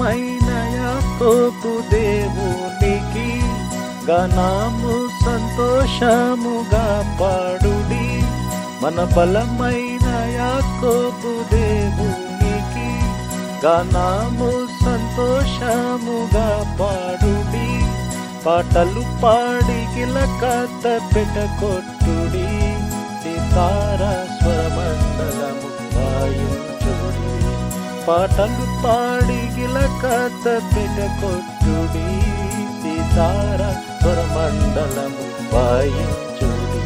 బలమైన యాకోబు దేవునికి. గనాము సంతోషముగా పాడుడి. మన బలమైన యాకోబు దేవునికి. గనాము సంతోషముగా పాడుడి. పాటలు పాడి గిలకత పెట్టకొట్టుడి సితార స్వరమండలము వాయించుడి పాటలు పాడి తిలకత పిటకొట్టుడి సీతార స్వరమండలము వాయించుడి.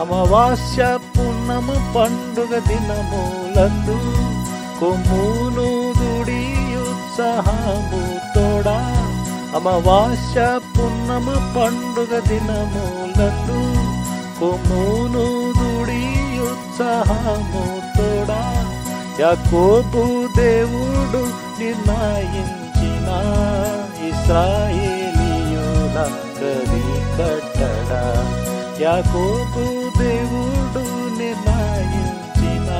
అమావాస్య పున్నము పండుగ దినములందు కొమ్మును దుడి ఉత్సాహము తోడా. అమావాస్య పున్నము పండుగ దినములందు కొమ్మును దుడి ఉత్సాహము తోడా. యాకోబు దేవుడు నిర్ణయించిన ఇస్రాయేలీయుల కది కట్టడా యాకోబు దేవుడు నిర్ణయించిన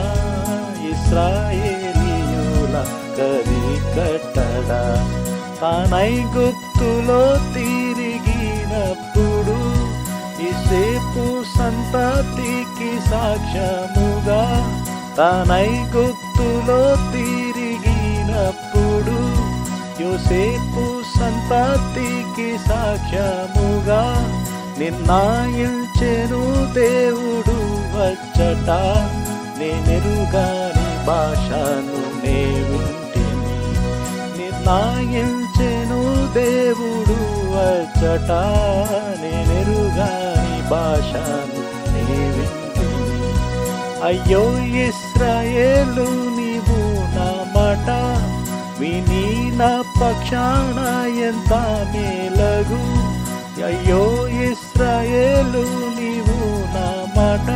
ఇస్రాయేలీయుల కది కట్టడా తానై గుత్తులో తిరిగినప్పుడు ఇసేపు సంతతికి సాక్ష్యముగా తానై గుప్తులో అప్పుడు యోసేపు సంతతికి సాక్ష్యముగా నిర్ణయించెను దేవుడు వచ్చట. నేనెరుగాని భాషను నే నిర్ణయించెను దేవుడు వచ్చట. నేనెరుగాని భాషను నేవింటిని అయ్యో ఇస్రాయేలు నీవు నా మాట వినీన నా పక్షాన ఎంత మేలగు? అయ్యో ఇస్రాయేలు నీవు నా మాట.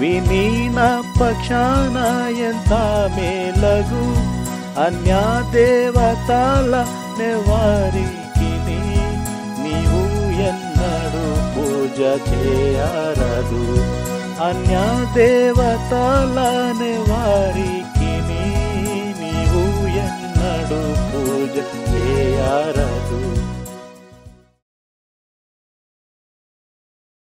వినీన నా పక్షాన ఎంత మేలగు? అన్య దేవతల నెవారికి నీవు ఎన్నడు పూజ చేయరదు. అన్య దేవతల నెవారికి నీవు ఎన్నడు పూజ చేయరదు